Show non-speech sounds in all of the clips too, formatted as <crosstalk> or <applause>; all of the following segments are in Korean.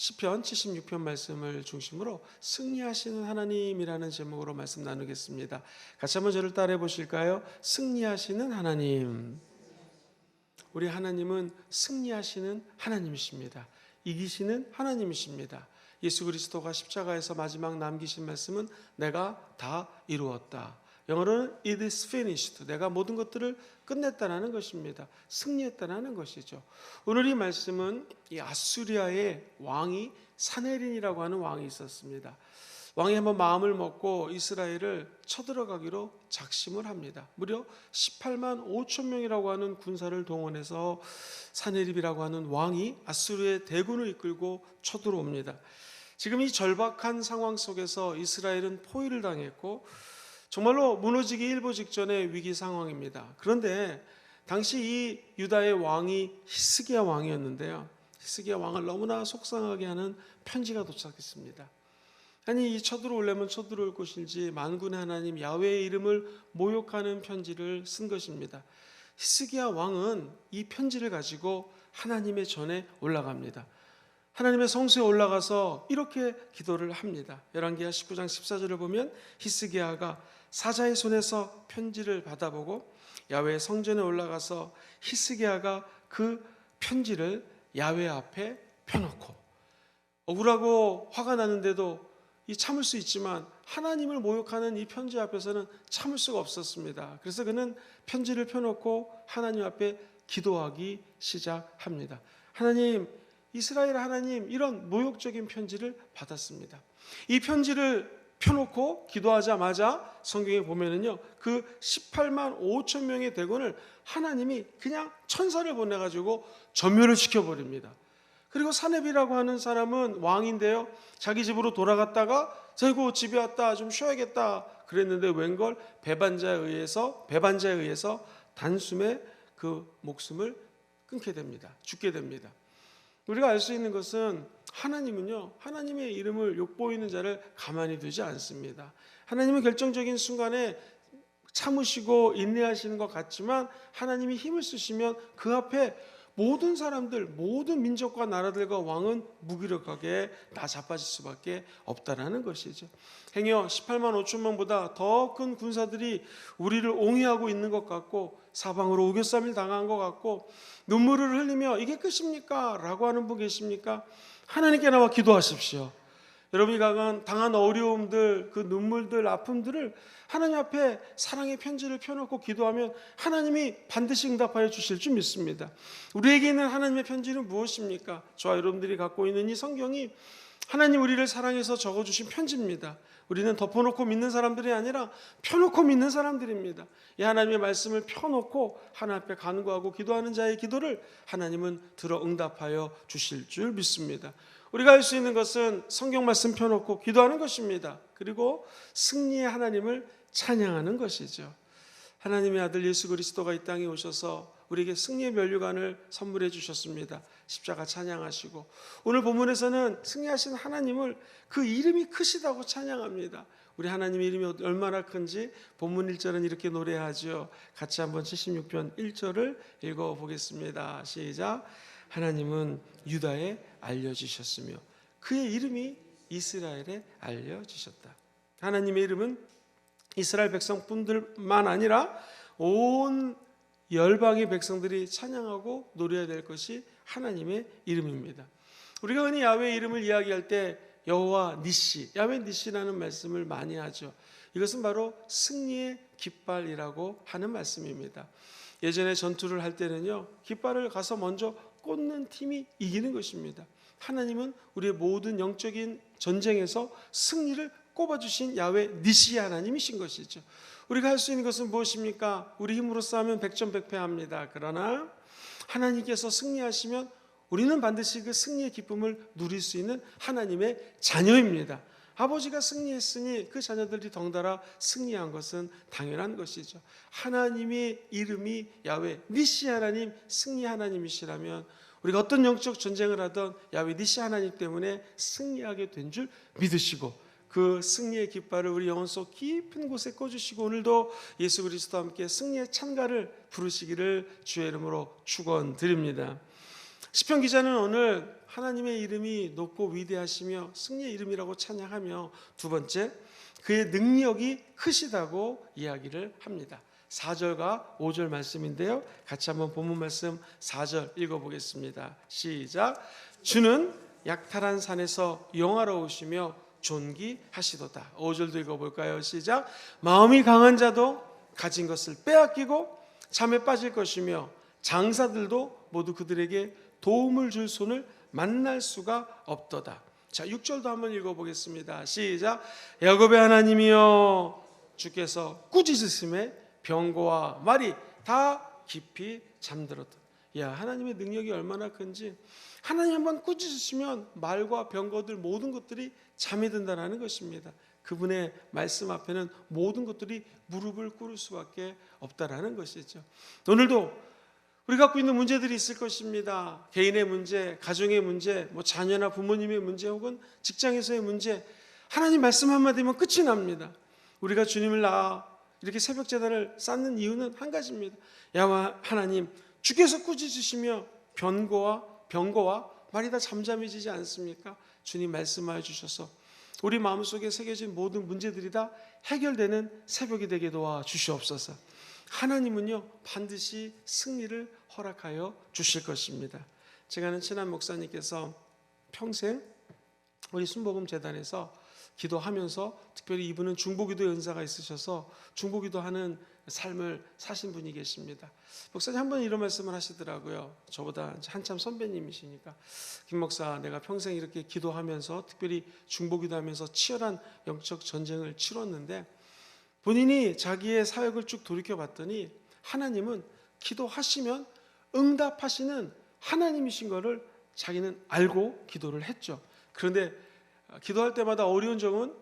시편 76편 말씀을 중심으로 승리하시는 하나님이라는 제목으로 말씀 나누겠습니다. 같이 한번 저를 따라해 보실까요? 승리하시는 하나님. 우리 하나님은 승리하시는 하나님이십니다. 이기시는 하나님이십니다. 예수 그리스도가 십자가에서 마지막 남기신 말씀은 내가 다 이루었다. 영어로는 it is finished. 내가 모든 것들을 끝냈다라는 것입니다. 승리했다라는 것이죠. 오늘 이 말씀은 이 아수리아의 왕이 사네린이라고 하는 왕이 있었습니다. 왕이 한번 마음을 먹고 이스라엘을 쳐들어가기로 작심을 합니다. 무려 18만 5천 명이라고 하는 군사를 동원해서 사네립이라고 하는 왕이 아수르의 대군을 이끌고 쳐들어옵니다. 지금 이 절박한 상황 속에서 이스라엘은 포위를 당했고 정말로 무너지기 일보 직전의 위기 상황입니다. 그런데 당시 이 유다의 왕이 히스기야 왕이었는데요. 히스기야 왕을 너무나 속상하게 하는 편지가 도착했습니다. 아니 이 쳐들어오려면 쳐들어올 것인지 만군의 하나님 야훼의 이름을 모욕하는 편지를 쓴 것입니다. 히스기야 왕은 이 편지를 가지고 하나님의 전에 올라갑니다. 하나님의 성소에 올라가서 이렇게 기도를 합니다. 열왕기하 19장 14절을 보면 히스기야가 사자의 손에서 편지를 받아보고 야훼 성전에 올라가서 히스기야가 그 편지를 야훼 앞에 펴놓고 억울하고 화가 나는데도 이 참을 수 있지만 하나님을 모욕하는 이 편지 앞에서는 참을 수가 없었습니다. 그래서 그는 편지를 펴놓고 하나님 앞에 기도하기 시작합니다. 하나님, 이스라엘 하나님 이런 모욕적인 편지를 받았습니다. 이 편지를 펴놓고 기도하자마자 성경에 보면은요 그 18만 5천 명의 대군을 하나님이 그냥 천사를 보내 가지고 전멸을 시켜 버립니다. 그리고 사렙이라고 하는 사람은 왕인데요. 자기 집으로 돌아갔다가 저이고 집에 왔다 좀 쉬어야겠다 그랬는데 웬걸 배반자에 의해서 배반자에 의해서 단숨에 그 목숨을 끊게 됩니다. 죽게 됩니다. 우리가 알 수 있는 것은 하나님은요 하나님의 이름을 욕보이는 자를 가만히 두지 않습니다. 하나님은 결정적인 순간에 참으시고 인내하시는 것 같지만 하나님이 힘을 쓰시면 그 앞에 모든 사람들, 모든 민족과 나라들과 왕은 무기력하게 다 자빠질 수밖에 없다라는 것이죠. 행여 18만 5천 명보다 더 큰 군사들이 우리를 옹이하고 있는 것 같고 사방으로 우겨쌈을 당한 것 같고 눈물을 흘리며 이게 끝입니까? 라고 하는 분 계십니까? 하나님께 나와 기도하십시오. 여러분이 당한, 당한 어려움들, 그 눈물들, 아픔들을 하나님 앞에 사랑의 편지를 펴놓고 기도하면 하나님이 반드시 응답하여 주실 줄 믿습니다. 우리에게 있는 하나님의 편지는 무엇입니까? 저와 여러분들이 갖고 있는 이 성경이 하나님 우리를 사랑해서 적어주신 편지입니다. 우리는 덮어놓고 믿는 사람들이 아니라 펴놓고 믿는 사람들입니다. 이 하나님의 말씀을 펴놓고 하나님 앞에 간구하고 기도하는 자의 기도를 하나님은 들어 응답하여 주실 줄 믿습니다. 우리가 할 수 있는 것은 성경 말씀 펴놓고 기도하는 것입니다. 그리고 승리의 하나님을 찬양하는 것이죠. 하나님의 아들 예수 그리스도가 이 땅에 오셔서 우리에게 승리의 면류관을 선물해 주셨습니다. 십자가 찬양하시고 오늘 본문에서는 승리하신 하나님을 그 이름이 크시다고 찬양합니다. 우리 하나님 이름이 얼마나 큰지 본문 1절은 이렇게 노래하죠. 같이 한번 76편 1절을 읽어 보겠습니다. 시작. 하나님은 유다에 알려 주셨으며 그의 이름이 이스라엘에 알려 주셨다. 하나님의 이름은 이스라엘 백성뿐들만 아니라 온 열방의 백성들이 찬양하고 노래해야 될 것이 하나님의 이름입니다. 우리가 흔히 야훼 이름을 이야기할 때 여호와 니시, 야훼 니시라는 말씀을 많이 하죠. 이것은 바로 승리의 깃발이라고 하는 말씀입니다. 예전에 전투를 할 때는요, 깃발을 가서 먼저 꽂는 팀이 이기는 것입니다. 하나님은 우리의 모든 영적인 전쟁에서 승리를 꼽아주신 야훼 니시 하나님이신 것이죠. 우리가 할 수 있는 것은 무엇입니까? 우리 힘으로 싸우면 백전백패합니다. 그러나 하나님께서 승리하시면 우리는 반드시 그 승리의 기쁨을 누릴 수 있는 하나님의 자녀입니다. 아버지가 승리했으니 그 자녀들이 덩달아 승리한 것은 당연한 것이죠. 하나님의 이름이 야훼 니시 하나님 승리 하나님이시라면 우리가 어떤 영적 전쟁을 하던 야훼 니시 하나님 때문에 승리하게 된 줄 믿으시고 그 승리의 깃발을 우리 영혼 속 깊은 곳에 꽂으시고 오늘도 예수 그리스도와 함께 승리의 찬가를 부르시기를 주의 이름으로 축원드립니다. 시편 기자는 오늘 하나님의 이름이 높고 위대하시며 승리의 이름이라고 찬양하며 두 번째 그의 능력이 크시다고 이야기를 합니다. 4절과 5절 말씀인데요. 같이 한번 본문 말씀 4절 읽어보겠습니다. 시작. 주는 약탈한 산에서 영화로우시며 존귀하시도다. 5절도 읽어볼까요? 시작. 마음이 강한 자도 가진 것을 빼앗기고 잠에 빠질 것이며 장사들도 모두 그들에게 도움을 줄 손을 만날 수가 없도다. 자, 6절도 한번 읽어보겠습니다. 시작. 야곱의 하나님이여 주께서 꾸짖으심에 병거와 말이 다 깊이 잠들었다. 야, 하나님의 능력이 얼마나 큰지 하나님 한번 꾸짖으시면 말과 병거들 모든 것들이 잠이 든다라는 것입니다. 그분의 말씀 앞에는 모든 것들이 무릎을 꿇을 수밖에 없다라는 것이죠. 오늘도 우리 갖고 있는 문제들이 있을 것입니다. 개인의 문제, 가정의 문제, 뭐 자녀나 부모님의 문제 혹은 직장에서의 문제. 하나님 말씀 한마디면 끝이 납니다. 우리가 주님을 낳아 이렇게 새벽 제단을 쌓는 이유는 한 가지입니다. 야와 하나님 주께서 꾸짖으시며 변고와 병거와 말이 다 잠잠해지지 않습니까? 주님 말씀하여 주셔서 우리 마음속에 새겨진 모든 문제들이 다 해결되는 새벽이 되게 도와 주시옵소서. 하나님은요 반드시 승리를 허락하여 주실 것입니다. 제가 아는 친한 목사님께서 평생 우리 순복음 재단에서 기도하면서 특별히 이분은 중보기도 연사가 있으셔서 중보기도 하는 삶을 사신 분이 계십니다. 목사님 한 번 이런 말씀을 하시더라고요. 저보다 한참 선배님이시니까 김 목사 내가 평생 이렇게 기도하면서 특별히 중보기도하면서 치열한 영적 전쟁을 치렀는데 본인이 자기의 사역을 쭉 돌이켜 봤더니 하나님은 기도하시면 응답하시는 하나님이신 것을 자기는 알고 기도를 했죠. 그런데 기도할 때마다 어려운 점은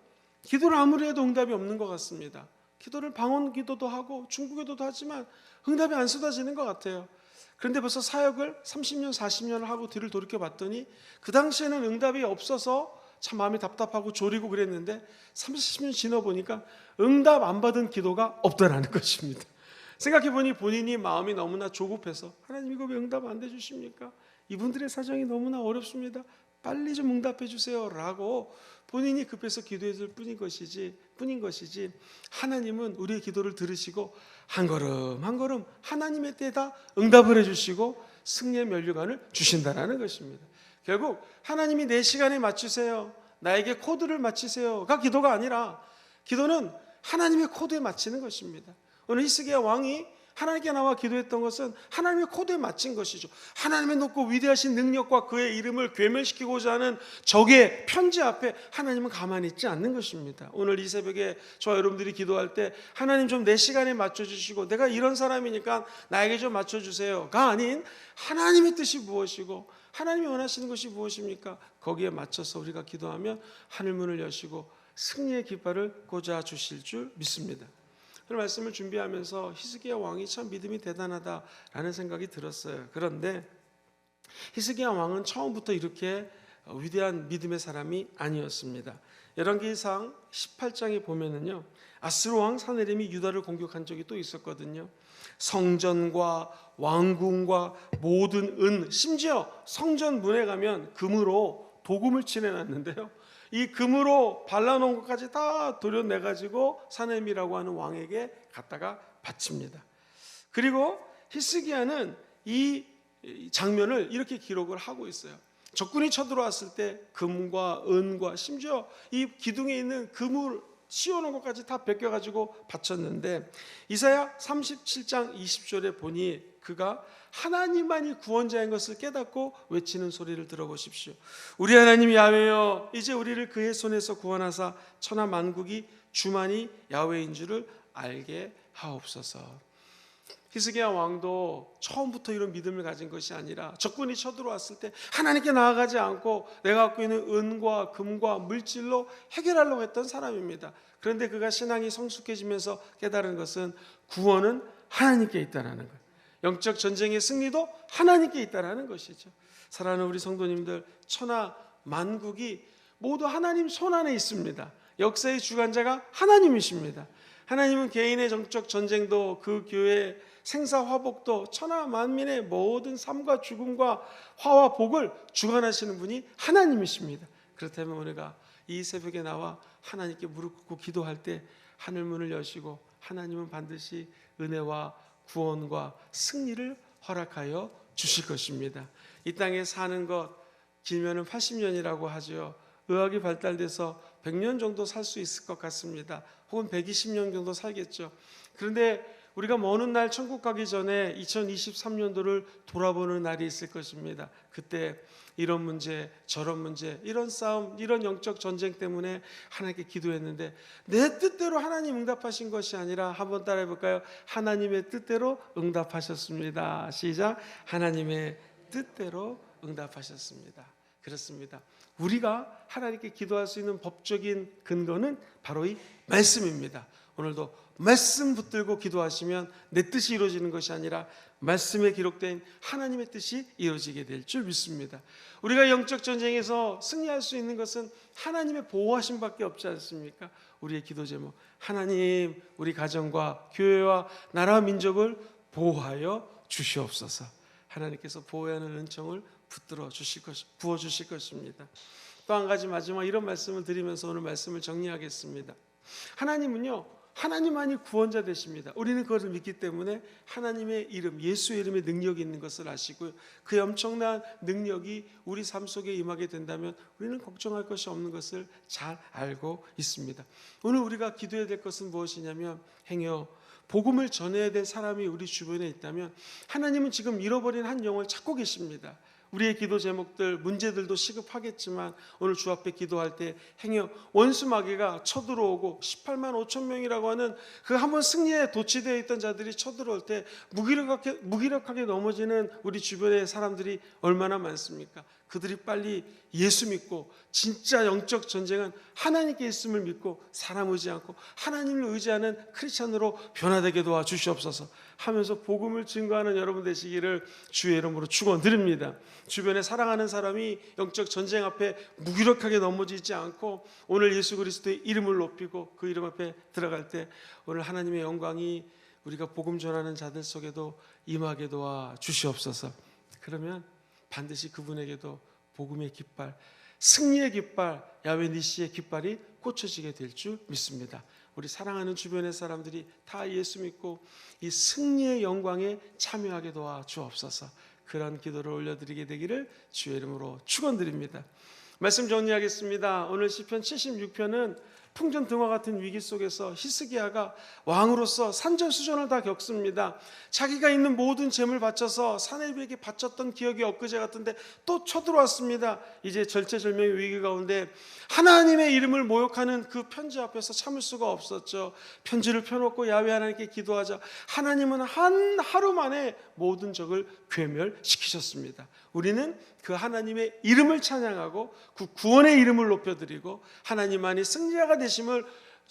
기도를 아무리 해도 응답이 없는 것 같습니다. 기도를 방언 기도도 하고 중국 기도도 하지만 응답이 안 쏟아지는 것 같아요. 그런데 벌써 사역을 30년, 40년을 하고 뒤를 돌이켜 봤더니 그 당시에는 응답이 없어서 참 마음이 답답하고 졸이고 그랬는데 30년 지나 보니까 응답 안 받은 기도가 없다라는 <laughs> 것입니다. 생각해 보니 본인이 마음이 너무나 조급해서 하나님 이거 왜 응답 안해 주십니까? 이분들의 사정이 너무나 어렵습니다. 빨리 좀 응답해 주세요라고 본인이 급해서 기도했을 뿐인 것이지 뿐인 것이지 하나님은 우리의 기도를 들으시고 한 걸음 한 걸음 하나님의 때다 응답을 해 주시고 승리의 면류관을 주신다라는 것입니다. 결국 하나님이 내 시간에 맞추세요. 나에게 코드를 맞추세요가 기도가 아니라 기도는 하나님의 코드에 맞추는 것입니다. 오늘 히스기야 왕이 하나님께 나와 기도했던 것은 하나님의 코드에 맞춘 것이죠. 하나님의 높고 위대하신 능력과 그의 이름을 괴멸시키고자 하는 적의 편지 앞에 하나님은 가만히 있지 않는 것입니다. 오늘 이 새벽에 저 여러분들이 기도할 때 하나님 좀 내 시간에 맞춰주시고 내가 이런 사람이니까 나에게 좀 맞춰주세요가 아닌 하나님의 뜻이 무엇이고 하나님이 원하시는 것이 무엇입니까? 거기에 맞춰서 우리가 기도하면 하늘문을 여시고 승리의 깃발을 꽂아 주실 줄 믿습니다. 오늘 말씀을 준비하면서 히스기야 왕이 참 믿음이 대단하다라는 생각이 들었어요. 그런데 히스기야 왕은 처음부터 이렇게 위대한 믿음의 사람이 아니었습니다. 열왕기상 18장에 보면은요. 아스로 왕 사네림이 유다를 공격한 적이 또 있었거든요. 성전과 왕궁과 모든 은 심지어 성전 문에 가면 금으로 도금을 <laughs> 칠해 놨는데요. 이 금으로 발라놓은 것까지 다 도려내 가지고 사네미라고 하는 왕에게 갖다가 바칩니다. 그리고 히스기야는 이 장면을 이렇게 기록을 하고 있어요. 적군이 쳐들어왔을 때 금과 은과 심지어 이 기둥에 있는 금을 씌워놓은 것까지 다 벗겨가지고 바쳤는데 이사야 37장 20절에 보니 그가 하나님만이 구원자인 것을 깨닫고 외치는 소리를 들어보십시오. 우리 하나님 야훼여 이제 우리를 그의 손에서 구원하사 천하 만국이 주만이 야훼인 줄을 알게 하옵소서. 히스기야 왕도 처음부터 이런 믿음을 가진 것이 아니라 적군이 쳐들어왔을 때 하나님께 나아가지 않고 내가 갖고 있는 은과 금과 물질로 해결하려고 했던 사람입니다. 그런데 그가 신앙이 성숙해지면서 깨달은 것은 구원은 하나님께 있다라는 것. 영적 전쟁의 승리도 하나님께 있다라는 것이죠. 사랑하는 우리 성도님들 천하 만국이 모두 하나님 손 안에 있습니다. 역사의 주관자가 하나님이십니다. 하나님은 개인의 정적 전쟁도 그 교회 생사 화복도 천하 만민의 모든 삶과 죽음과 화와 복을 주관하시는 분이 하나님이십니다. 그렇다면 우리가 이 새벽에 나와 하나님께 무릎 꿇고 기도할 때 하늘 문을 여시고 하나님은 반드시 은혜와 구원과 승리를 허락하여 주실 것입니다. 이 땅에 사는 것 길면은 80년이라고 하죠. 의학이 발달돼서 100년 정도 살 수 있을 것 같습니다. 혹은 120년 정도 살겠죠. 그런데 우리가 먼 훗날 천국 가기 전에 2023년도를 돌아보는 날이 있을 것입니다. 그때 이런 문제, 저런 문제, 이런 싸움, 이런 영적 전쟁 때문에 하나님께 기도했는데 내 뜻대로 하나님 응답하신 것이 아니라 한번 따라해 볼까요? 하나님의 뜻대로 응답하셨습니다. 시작. 하나님의 뜻대로 응답하셨습니다. 그렇습니다. 우리가 하나님께 기도할 수 있는 법적인 근거는 바로 이 말씀입니다. 오늘도 말씀 붙들고 기도하시면 내 뜻이 이루어지는 것이 아니라 말씀에 기록된 하나님의 뜻이 이루어지게 될 줄 믿습니다. 우리가 영적 전쟁에서 승리할 수 있는 것은 하나님의 보호하심밖에 없지 않습니까? 우리의 기도 제목 하나님 우리 가정과 교회와 나라 민족을 보호하여 주시옵소서. 하나님께서 보호하는 은총을 붙들어 주실 것 부어 주실 것입니다. 또 한 가지 마지막 이런 말씀을 드리면서 오늘 말씀을 정리하겠습니다. 하나님은요 하나님만이 구원자 되십니다. 우리는 그것을 믿기 때문에 하나님의 이름, 예수의 이름에 능력이 있는 것을 아시고요. 그 엄청난 능력이 우리 삶 속에 임하게 된다면 우리는 걱정할 것이 없는 것을 잘 알고 있습니다. 오늘 우리가 기도해야 될 것은 무엇이냐면 행여 복음을 전해야 될 사람이 우리 주변에 있다면 하나님은 지금 잃어버린 한 영을 찾고 계십니다. 우리의 기도 제목들 문제들도 시급하겠지만 오늘 주 앞에 기도할 때 행여 원수 마귀가 쳐들어오고 18만 5천 명이라고 하는 그 한번 승리에 도취되어 있던 자들이 쳐들어올 때 무기력하게 무기력하게 넘어지는 우리 주변의 사람들이 얼마나 많습니까? 그들이 빨리 예수 믿고 진짜 영적 전쟁은 하나님께 있음을 믿고 사람 의지 않고 하나님을 의지하는 크리스천으로 변화되게 도와 주시옵소서 하면서 복음을 증거하는 여러분 되시기를 주의 이름으로 축원드립니다. 주변에 사랑하는 사람이 영적 전쟁 앞에 무기력하게 넘어지지 않고 오늘 예수 그리스도의 이름을 높이고 그 이름 앞에 들어갈 때 오늘 하나님의 영광이 우리가 복음 전하는 자들 속에도 임하게 도와 주시옵소서. 그러면 반드시 그분에게도 복음의 깃발, 승리의 깃발, 야외 니시의 깃발이 꽂혀지게 될 줄 믿습니다. 우리 사랑하는 주변의 사람들이 다 예수 믿고 이 승리의 영광에 참여하게 도와 주옵소서. 그런 기도를 올려드리게 되기를 주의 이름으로 축원드립니다. 말씀 정리하겠습니다. 오늘 시편 76편은 풍전 등화 같은 위기 속에서 히스기야가 왕으로서 산전수전을 다 겪습니다. 자기가 있는 모든 재물 바쳐서 사내비에게 바쳤던 기억이 엊그제 같은데 또 쳐들어왔습니다. 이제 절체절명의 위기 가운데 하나님의 이름을 모욕하는 그 편지 앞에서 참을 수가 없었죠. 편지를 펴놓고 야외 하나님께 기도하자 하나님은 한 하루 만에 모든 적을 괴멸시키셨습니다. 우리는 그 하나님의 이름을 찬양하고 그 구원의 이름을 높여드리고 하나님만이 승리자가 되 심을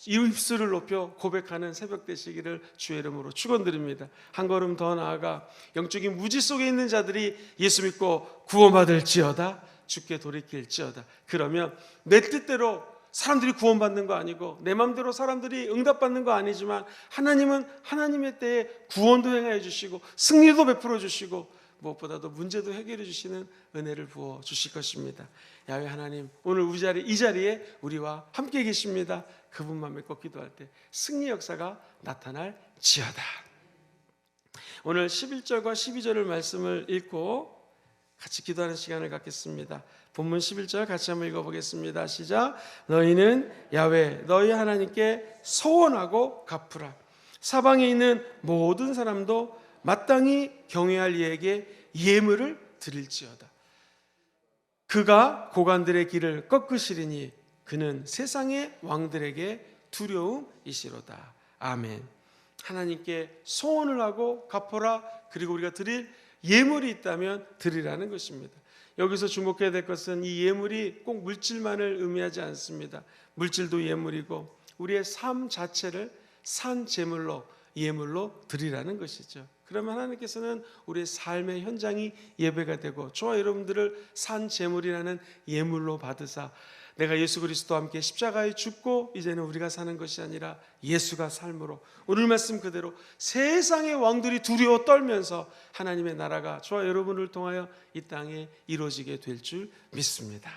입술을 높여 고백하는 새벽 되시기를 주의 이름으로 축원드립니다. 한 걸음 더 나아가 영적인 무지 속에 있는 자들이 예수 믿고 구원받을지어다 죽게 돌이킬지어다. 그러면 내 뜻대로 사람들이 구원받는 거 아니고 내 마음대로 사람들이 응답받는 거 아니지만 하나님은 하나님의 때에 구원도 행하여 주시고 승리도 베풀어 주시고 무엇보다도 문제도 해결해 주시는 은혜를 부어 주실 것입니다. 야외 하나님 오늘 우리 자리 이 자리에 우리와 함께 계십니다. 그분만 믿고 기도할 때 승리 역사가 나타날 지어다. 오늘 11절과 12절을 말씀을 읽고 같이 기도하는 시간을 갖겠습니다. 본문 11절 같이 한번 읽어보겠습니다. 시작. 너희는 야외 너희 하나님께 소원하고 갚으라. 사방에 있는 모든 사람도 마땅히 경외할 이에게 예물을 드릴지어다. 그가 고관들의 길을 꺾으시리니 그는 세상의 왕들에게 두려움이시로다. 아멘. 하나님께 소원을 하고 갚어라. 그리고 우리가 드릴 예물이 있다면 드리라는 것입니다. 여기서 주목해야 될 것은 이 예물이 꼭 물질만을 의미하지 않습니다. 물질도 예물이고 우리의 삶 자체를 산 제물로 예물로 드리라는 것이죠. 그러면 하나님께서는 우리의 삶의 현장이 예배가 되고 저와 여러분들을 산 제물이라는 예물로 받으사 내가 예수 그리스도와 함께 십자가에 죽고 이제는 우리가 사는 것이 아니라 예수가 삶으로 오늘 말씀 그대로 세상의 왕들이 두려워 떨면서 하나님의 나라가 저와 여러분을 통하여 이 땅에 이루어지게 될 줄 믿습니다.